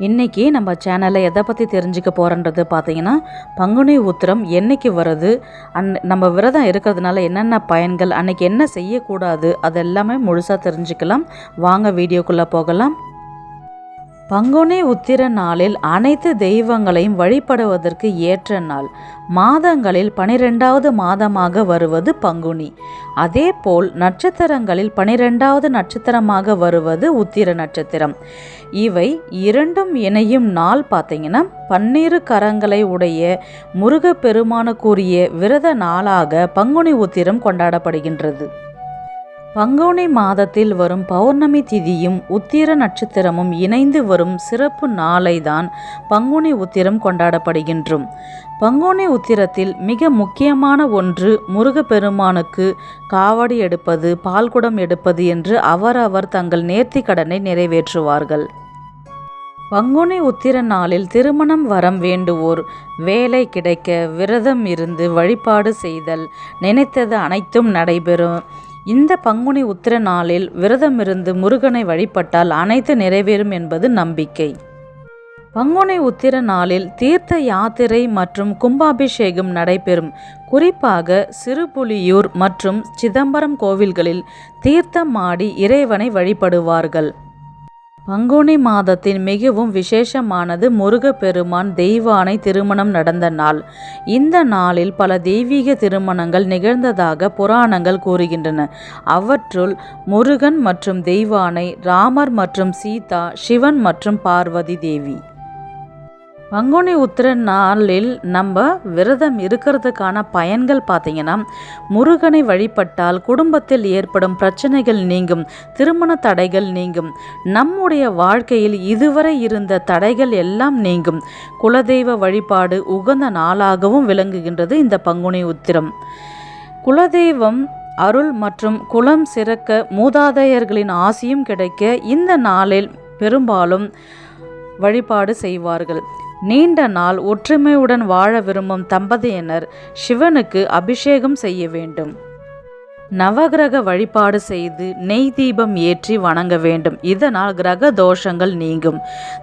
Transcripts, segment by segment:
இன்றைக்கி நம்ம சேனலில் எதை பற்றி தெரிஞ்சுக்க போகிறன்றது பார்த்தீங்கன்னா பங்குனி உத்திரம் என்னைக்கு வருது அன் நம்ம விரதம் இருக்கிறதுனால என்னென்ன பயன்கள் அன்னைக்கு என்ன செய்யக்கூடாது அது எல்லாமே முழுசாக தெரிஞ்சுக்கலாம். வாங்க வீடியோக்குள்ளே போகலாம். பங்குனி உத்திர நாளில் அனைத்து தெய்வங்களையும் வழிபடுவதற்கு ஏற்ற நாள். மாதங்களில் பனிரெண்டாவது மாதமாக வருவது பங்குனி. அதேபோல் நட்சத்திரங்களில் பனிரெண்டாவது நட்சத்திரமாக வருவது உத்திர நட்சத்திரம். இவை இரண்டும் இணையும் நாள் பார்த்தீங்கன்னா பன்னிரு கரங்களை உடைய முருகப்பெருமானுக்குரிய விரத நாளாக பங்குனி உத்திரம் கொண்டாடப்படுகின்றது. பங்குனி மாதத்தில் வரும் பௌர்ணமி திதியும் உத்திர நட்சத்திரமும் இணைந்து வரும் சிறப்பு நாளை தான் பங்குனி உத்திரம் கொண்டாடப்படுகின்றோம். பங்குனி உத்திரத்தில் மிக முக்கியமான ஒன்று முருகப்பெருமானுக்கு காவடி எடுப்பது பால்குடம் எடுப்பது என்று அவரவர் தங்கள் நேர்த்தி கடனை நிறைவேற்றுவார்கள். பங்குனி உத்திர நாளில் திருமணம் வரம் வேண்டுவோர். வேலை கிடைக்க விரதம் இருந்து வழிபாடு செய்தல் நினைத்தது அனைத்தும் நடைபெறும். இந்த பங்குனி உத்திர நாளில் விரதமிருந்து முருகனை வழிபட்டால் அனைத்து நிறைவேறும் என்பது நம்பிக்கை. பங்குனி உத்திர நாளில் தீர்த்த யாத்திரை மற்றும் கும்பாபிஷேகம் நடைபெறும். குறிப்பாக சிறுபுலியூர் மற்றும் சிதம்பரம் கோவில்களில் தீர்த்தமாடி இறைவனை வழிபடுவார்கள். பங்குனி மாதத்தின் மிகவும் விசேஷமானது முருகப்பெருமான் தெய்வானை திருமணம் நடந்த நாள். இந்த நாளில் பல தெய்வீக திருமணங்கள் நிகழ்ந்ததாக புராணங்கள் கூறுகின்றன. அவற்றுள் முருகன் மற்றும் தெய்வானை ராமர் மற்றும் சீதா சிவன் மற்றும் பார்வதி தேவி. பங்குனி உத்திர நாளில் நம்ம விரதம் இருக்கிறதுக்கான பயன்கள் பார்த்தீங்கன்னா முருகனை வழிபட்டால் குடும்பத்தில் ஏற்படும் பிரச்சனைகள் நீங்கும் திருமண தடைகள் நீங்கும் நம்முடைய வாழ்க்கையில் இதுவரை இருந்த தடைகள் எல்லாம் நீங்கும். குலதெய்வ வழிபாடு உகந்த நாளாகவும் விளங்குகின்றது இந்த பங்குனி உத்திரம். குலதெய்வம் அருள் மற்றும் குலம் சிறக்க மூதாதையர்களின் ஆசியும் கிடைக்க இந்த நாளில் பெரும்பாலும் வழிபாடு செய்வார்கள். நீண்ட நாள் ஒற்றுமையுடன் வாழ விரும்பும் தம்பதியினர் சிவனுக்கு அபிஷேகம் செய்ய வேண்டும். நவகிரக வழிபாடு செய்து நெய் தீபம் ஏற்றி வணங்க வேண்டும். இதனால் கிரக தோஷங்கள் நீங்கும்.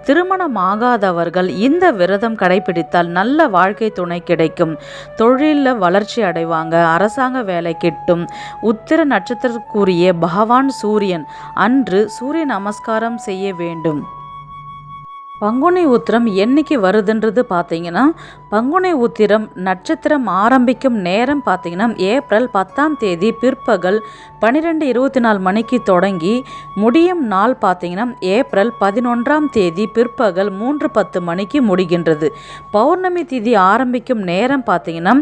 திருமணமாகாதவர்கள் இந்த விரதம் கடைபிடித்தால் நல்ல வாழ்க்கை துணை கிடைக்கும். தொழிலில் வளர்ச்சி அடைவாங்க. அரசாங்க வேலை கிட்டும். உத்திர நட்சத்திரத்துக்குரிய பகவான் சூரியன் அன்று சூரிய நமஸ்காரம் செய்ய வேண்டும். பங்குனி உத்திரம் என்னைக்கு வருதுன்றது பார்த்தீங்கன்னா பங்குனி உத்திரம் நட்சத்திரம் ஆரம்பிக்கும் நேரம் பார்த்தீங்கன்னா ஏப்ரல் பத்தாம் தேதி பிற்பகல் பன்னிரெண்டு இருபத்தி நாலு மணிக்கு தொடங்கி முடியும் நாள் பார்த்தீங்கன்னா ஏப்ரல் பதினொன்றாம் தேதி பிற்பகல் மூன்று பத்து மணிக்கு முடிகின்றது. பௌர்ணமி திதி ஆரம்பிக்கும் நேரம் பார்த்தீங்கன்னா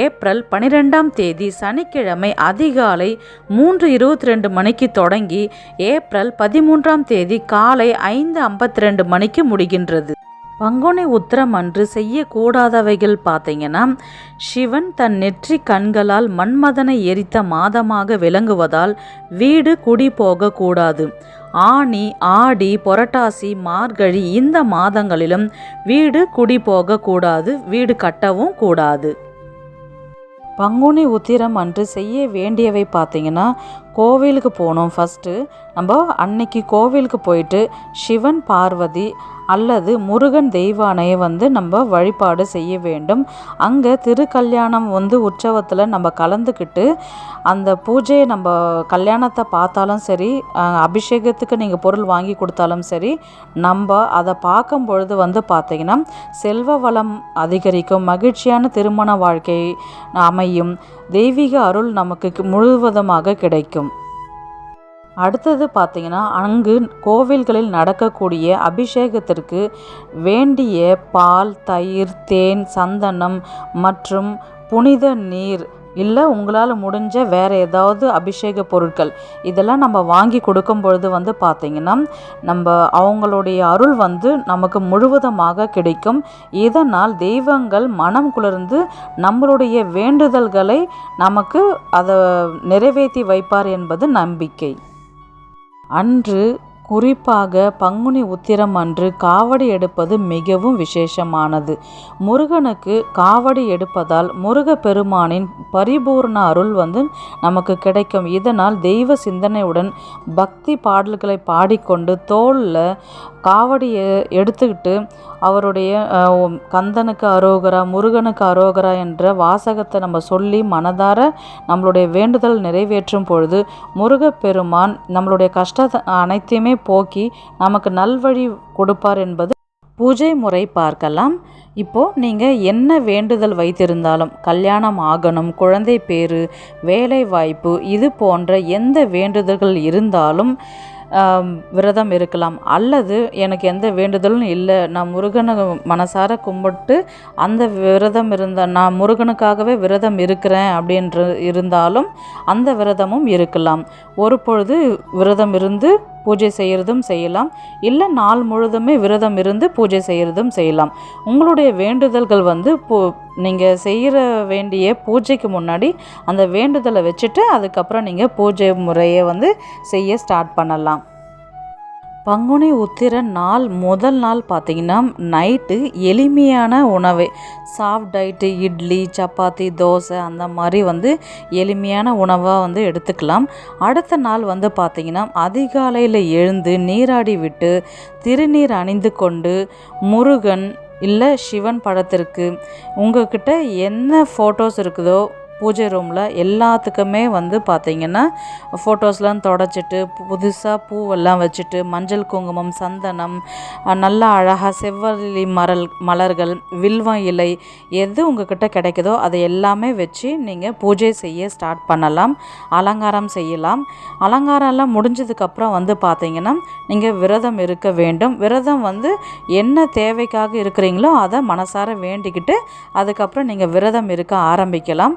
ஏப்ரல் பன்னிரெண்டாம் தேதி சனிக்கிழமை அதிகாலை மூன்று இருபத்தி ரெண்டு மணிக்கு தொடங்கி ஏப்ரல் பதிமூன்றாம் தேதி காலை ஐந்து ஐம்பத்தி ரெண்டு மணிக்கு முடி முடிகின்றது பங்குனி உத்திரம் அன்று செய்யக்கூடாதவைகள் பார்த்தீங்கன்னா சிவன் தன் நெற்றி கண்களால் மன்மதனை எரித்த மாதமாக விளங்குவதால் வீடு குடி போகக்கூடாது. ஆணி ஆடி புரட்டாசி மார்கழி இந்த மாதங்களிலும் வீடு குடி போகக்கூடாது வீடு கட்டவும் கூடாது. பங்குனி உத்திரம் அன்று செய்ய வேண்டியவை பார்த்தீங்கன்னா கோவிலுக்கு போகணும் ஃபஸ்ட்டு நம்ம அன்னைக்கு கோவிலுக்கு போயிட்டு சிவன் பார்வதி அல்லது முருகன் தெய்வானையை வந்து நம்ம வழிபாடு செய்ய வேண்டும். அங்கே திருக்கல்யாணம் வந்து உற்சவத்தில் நம்ம கலந்துக்கிட்டு அந்த பூஜையை நம்ம கல்யாணத்தை பார்த்தாலும் சரி அபிஷேகத்துக்கு நீங்கள் பொருள் வாங்கி கொடுத்தாலும் சரி நம்ம அதை பார்க்கும் பொழுது வந்து பார்த்திங்கன்னா செல்வ வளம் அதிகரிக்கும் மகிழ்ச்சியான திருமண வாழ்க்கை அமையும். தெய்வீக அருள் நமக்கு முழுவதுமாக கிடைக்கும். அடுத்தது பார்த்திங்கன்னா அங்கு கோவில்களில் நடக்கக்கூடிய அபிஷேகத்திற்கு வேண்டிய பால் தயிர் தேன் சந்தனம் மற்றும் புனித நீர் இல்லை உங்களால் முடிஞ்ச வேறு ஏதாவது அபிஷேக பொருட்கள். இதெல்லாம் நம்ம வாங்கி கொடுக்கும் பொழுது வந்து பார்த்திங்கன்னா நம்ம அவங்களுடைய அருள் வந்து நமக்கு முழுவதுமாக கிடைக்கும். இதனால் தெய்வங்கள் மனம் குளிர்ந்து நம்மளுடைய வேண்டுதல்களை நமக்கு அதை நிறைவேற்றி வைப்பார் என்பது நம்பிக்கை. அன்று குறிப்பாக பங்குனி உத்திரம் அன்று காவடி எடுப்பது மிகவும் விசேஷமானது. முருகனுக்கு காவடி எடுப்பதால் முருக பெருமானின் பரிபூர்ண அருள் வந்து நமக்கு கிடைக்கும். இதனால் தெய்வ சிந்தனையுடன் பக்தி பாடல்களை பாடிக்கொண்டு தோளில் காவடியை எடுத்துக்கிட்டு அவருடைய கந்தனுக்கு அரோகரா முருகனுக்கு அரோகரா என்ற வாசகத்தை நம்ம சொல்லி மனதார நம்மளுடைய வேண்டுதல் நிறைவேற்றும் பொழுது முருகப்பெருமான் நம்மளுடைய கஷ்டத்தை அனைத்தையுமே போக்கி நமக்கு நல்வழி கொடுப்பார் என்பது பூஜை முறை பார்க்கலாம். இப்போது நீங்கள் என்ன வேண்டுதல் வைத்திருந்தாலும் கல்யாணம் ஆகணும் குழந்தை பேரு வேலை வாய்ப்பு இது போன்ற எந்த வேண்டுதல்கள் இருந்தாலும் விரதம் இருக்கலாம். அல்லது எனக்கு எந்த வேண்டுதலும் இல்லை. நான் முருகனை மனசார கும்பிட்டு அந்த விரதம் இருந்த நான் முருகனுக்காகவே விரதம் இருக்கிறேன் அப்படின்ற இருந்தாலும் அந்த விரதமும் இருக்கலாம். ஒரு பொழுது விரதம் இருந்து பூஜை செய்கிறதும் செய்யலாம். இல்லை நாள் முழுதுமே விரதம் இருந்து பூஜை செய்கிறதும் செய்யலாம். உங்களுடைய வேண்டுதல்கள் வந்து நீங்கள் செய்கிற வேண்டிய பூஜைக்கு முன்னாடி அந்த வேண்டுதலை வச்சுட்டு அதுக்கப்புறம் நீங்கள் பூஜை முறையை வந்து செய்ய ஸ்டார்ட் பண்ணலாம். பங்குனி உத்திர நாள் முதல் நாள் பார்த்திங்கன்னா நைட்டு எளிமையான உணவு. சாஃப்ட் டயட்டு இட்லி சப்பாத்தி தோசை அந்த மாதிரி வந்து எளிமையான உணவாக வந்து எடுத்துக்கலாம். அடுத்த நாள் வந்து பார்த்திங்கன்னா அதிகாலையில் எழுந்து நீராடி விட்டு திருநீர் அணிந்து கொண்டு முருகன் இல்லை சிவன் படத்திற்கு. உங்கள்கிட்ட என்ன ஃபோட்டோஸ் இருக்குதோ பூஜை ரூமில் எல்லாத்துக்குமே வந்து பார்த்திங்கன்னா ஃபோட்டோஸ்லாம் தொடச்சிட்டு புதுசாக பூவெல்லாம் வச்சுட்டு மஞ்சள் குங்குமம் சந்தனம் நல்லா அழகாக செவ்வலி மரல் மலர்கள் வில்வம் இலை எது உங்ககிட்ட கிடைக்குதோ அதை எல்லாமே வச்சு நீங்கள் பூஜை செய்ய ஸ்டார்ட் பண்ணலாம் அலங்காரம் செய்யலாம். அலங்காரம்லாம் முடிஞ்சதுக்கப்புறம் வந்து பார்த்திங்கன்னா நீங்கள் விரதம் இருக்க வேண்டும். விரதம் வந்து என்ன தேவைக்காக இருக்கிறீங்களோ அதை மனசார வேண்டிக்கிட்டு அதுக்கப்புறம் நீங்கள் விரதம் இருக்க ஆரம்பிக்கலாம்.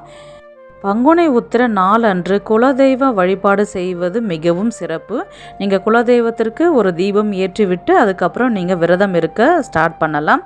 பங்குனி உத்திர நாள் அன்று குலதெய்வ வழிபாடு செய்வது மிகவும் சிறப்பு. நீங்கள் குலதெய்வத்திற்கு ஒரு தீபம் ஏற்றிவிட்டு அதுக்கப்புறம் நீங்கள் விரதம் இருக்க ஸ்டார்ட் பண்ணலாம்.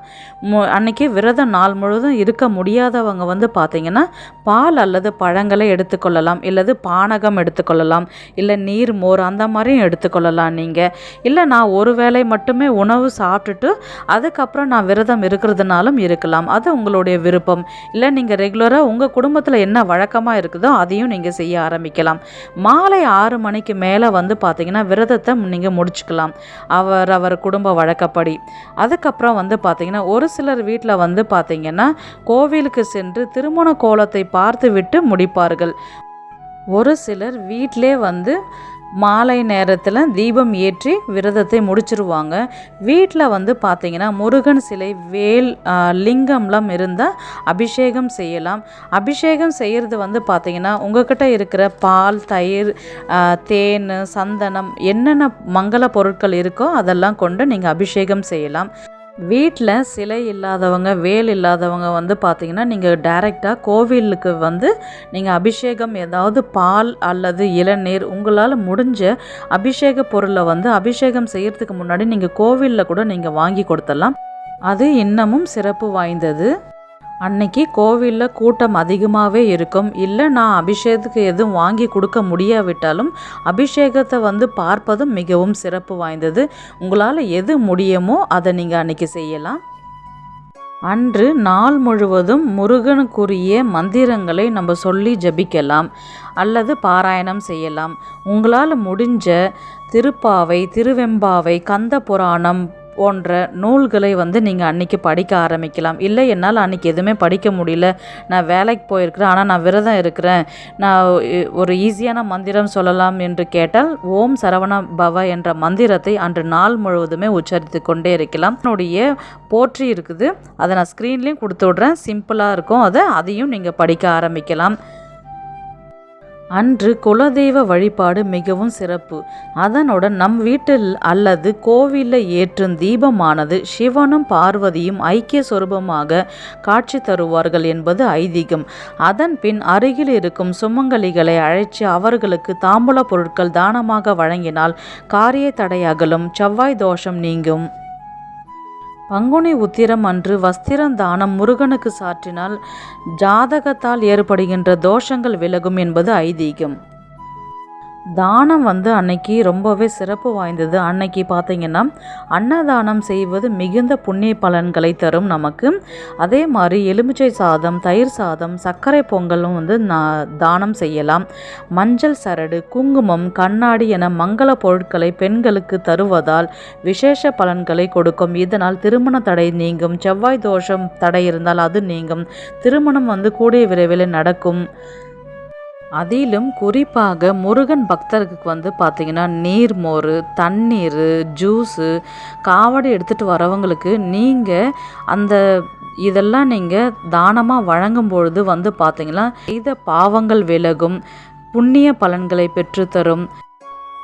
மு அன்னைக்கு விரதம் நாள் முழுவதும் இருக்க முடியாதவங்க வந்து பார்த்திங்கன்னா பால் அல்லது பழங்களை எடுத்துக்கொள்ளலாம். இல்லது பானகம் எடுத்துக்கொள்ளலாம். இல்லை நீர் மோர் அந்த மாதிரியும் எடுத்துக்கொள்ளலாம் நீங்கள் இல்லை நான் ஒரு வேளை மட்டுமே உணவு சாப்பிட்டுட்டு அதுக்கப்புறம் நான் விரதம் இருக்கிறதுனாலும் இருக்கலாம். அது உங்களுடைய விருப்பம். இல்லை நீங்கள் ரெகுலராக உங்கள் குடும்பத்தில் என்ன வழக்கம் வழக்கமாக இருக்குதோ அதையும் நீங்கள் செய்ய ஆரம்பிக்கலாம். மாலை ஆறு மணிக்கு மேலே வந்து பார்த்தீங்கன்னா விரதத்தை நீங்கள் முடிச்சுக்கலாம். அவர் அவர் குடும்ப வழக்கப்படி. அதுக்கப்புறம் வந்து பார்த்தீங்கன்னா ஒரு சிலர் வீட்டில் வந்து பார்த்தீங்கன்னா கோவிலுக்கு சென்று திருமண கோலத்தை பார்த்து விட்டு முடிப்பார்கள். ஒரு சிலர் வீட்டிலே வந்து மாலை நேரத்தில் தீபம் ஏற்றி விரதத்தை முடிச்சிருவாங்க. வீட்டில் வந்து பார்த்தீங்கன்னா முருகன் சிலை வேல் லிங்கம்லாம் இருந்தால் அபிஷேகம் செய்யலாம். அபிஷேகம் செய்கிறது வந்து பார்த்திங்கன்னா உங்கள்கிட்ட இருக்கிற பால் தயிர் தேன் சந்தனம் என்னென்ன மங்கள பொருட்கள் இருக்கோ அதெல்லாம் கொண்டு நீங்கள் அபிஷேகம் செய்யலாம். வீட்டில் சிலை இல்லாதவங்க வேல் இல்லாதவங்க வந்து பார்த்திங்கன்னா நீங்கள் டைரெக்டாக கோவிலுக்கு வந்து நீங்கள் அபிஷேகம் ஏதாவது பால் அல்லது இளநீர் உங்களால் முடிஞ்ச அபிஷேக பொருளை வந்து அபிஷேகம் செய்கிறதுக்கு முன்னாடி நீங்கள் கோவிலில் கூட நீங்கள் வாங்கி கொடுத்தலாம் அது இன்னமும் சிறப்பு வாய்ந்தது. அன்னைக்கு கோவிலில் கூட்டம் அதிகமாகவே இருக்கும். இல்லை நான் அபிஷேகத்துக்கு எதுவும் வாங்கி கொடுக்க முடியாவிட்டாலும் அபிஷேகத்தை வந்து பார்ப்பதும் மிகவும் சிறப்பு வாய்ந்தது. உங்களால் எது முடியுமோ அதை நீங்கள் அன்னைக்கு செய்யலாம். அன்று நாள் முழுவதும் முருகனுக்குரிய மந்திரங்களை நம்ம சொல்லி ஜபிக்கலாம். அல்லது பாராயணம் செய்யலாம். உங்களால் முடிஞ்ச திருப்பாவை திருவெம்பாவை கந்த புராணம் போன்ற நூல்களை வந்து நீங்கள் அன்றைக்கி படிக்க ஆரம்பிக்கலாம். இல்லை என்னால் அன்றைக்கி எதுவுமே படிக்க முடியல. நான் வேலைக்கு போயிருக்கிறேன். ஆனால் நான் விரதம் இருக்கிறேன். நான் ஒரு ஈஸியான மந்திரம் சொல்லலாம் என்று கேட்டால் ஓம் சரவண பவ என்ற மந்திரத்தை அன்று நாள் முழுவதுமே உச்சரித்து கொண்டே இருக்கலாம். என்னுடைய போற்றி இருக்குது. அதை நான் ஸ்க்ரீன்லேயும் கொடுத்து விட்றேன். சிம்பிளாக இருக்கும். அதை அதையும் நீங்கள் படிக்க ஆரம்பிக்கலாம். அன்று குலதெய்வ வழிபாடு மிகவும் சிறப்பு. அதனுடன் நம் வீட்டில் அல்லது கோவிலில் ஏற்றும் தீபமானது சிவனும் பார்வதியும் ஐக்கிய சொரூபமாக காட்சி தருவார்கள் என்பது ஐதீகம். அதன் பின் அருகில் இருக்கும் சுமங்கலிகளை அழைத்து அவர்களுக்கு தாம்பூல பொருட்கள் தானமாக வழங்கினால் காரிய தடையாகலும் செவ்வாய் தோஷம் நீங்கும். பங்குனி உத்திரம் அன்று வஸ்திரம் தானம் முருகனுக்கு சாற்றினால் ஜாதகத்தால் ஏற்படுகின்ற தோஷங்கள் விலகும் என்பது ஐதீகம். தானம் வந்து அன்னைக்கு ரொம்பவே சிறப்பு வாய்ந்தது. அன்னைக்கு பார்த்தீங்கன்னா அன்னதானம் செய்வது மிகுந்த புண்ணிய பலன்களை தரும் நமக்கு. அதே மாதிரி எலுமிச்சை சாதம் தயிர் சாதம் சர்க்கரை பொங்கலும் வந்து நான் தானம் செய்யலாம். மஞ்சள் சரடு குங்குமம் கண்ணாடி என மங்கள பொருட்களை பெண்களுக்கு தருவதால் விசேஷ பலன்களை கொடுக்கும். இதனால் திருமண தடை நீங்கும். செவ்வாய் தோஷம் தடை இருந்தால் அது நீங்கும். திருமணம் வந்து கூடிய விரைவில் நடக்கும். அதிலும் குறிப்பாக முருகன் பக்தருக்கு வந்து பார்த்திங்கன்னா நீர்மோர் தண்ணீர் ஜூஸு காவடி எடுத்துகிட்டு வரவங்களுக்கு நீங்கள் அந்த இதெல்லாம் நீங்கள் தானமாக வழங்கும் பொழுது வந்து பார்த்தீங்கன்னா செய்த பாவங்கள் விலகும் புண்ணிய பலன்களை பெற்றுத்தரும்.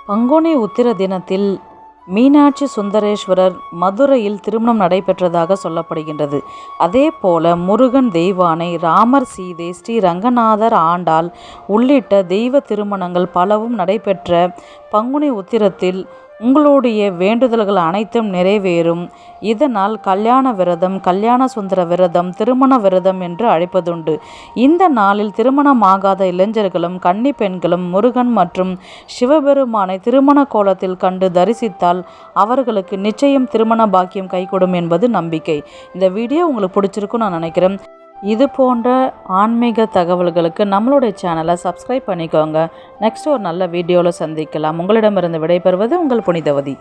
பங்குனி உத்திர தினத்தில் மீனாட்சி சுந்தரேஸ்வரர் மதுரையில் திருமணம் நடைபெற்றதாக சொல்லப்படுகின்றது. அதே போல முருகன் தெய்வானை ராமர் சீதை ஸ்ரீ ரங்கநாதர் ஆண்டாள் உள்ளிட்ட தெய்வ திருமணங்கள் பலவும் நடைபெற்ற பங்குனி உத்திரத்தில் உங்களுடைய வேண்டுதல்கள் அனைத்தும் நிறைவேறும். இதனால் கல்யாண விரதம் கல்யாண சுந்தர விரதம் திருமண விரதம் என்று அழைப்பதுண்டு. இந்த நாளில் திருமணமாகாத இளைஞர்களும் கன்னி பெண்களும் முருகன் மற்றும் சிவபெருமானை திருமண கோலத்தில் கண்டு தரிசித்தால் அவர்களுக்கு நிச்சயம் திருமண பாக்கியம் கைகூடும் என்பது நம்பிக்கை. இந்த வீடியோ உங்களுக்கு பிடிச்சிருக்கும் நான் நினைக்கிறேன். இது போன்ற ஆன்மீக தகவல்களுக்கு நம்மளுடைய சேனலை சப்ஸ்கிரைப் பண்ணிக்கோங்க. நெக்ஸ்ட் ஒரு நல்ல வீடியோவில் சந்திக்கலாம். உங்களிடமிருந்து விடைபெறுவது உங்கள் புனிதவதி.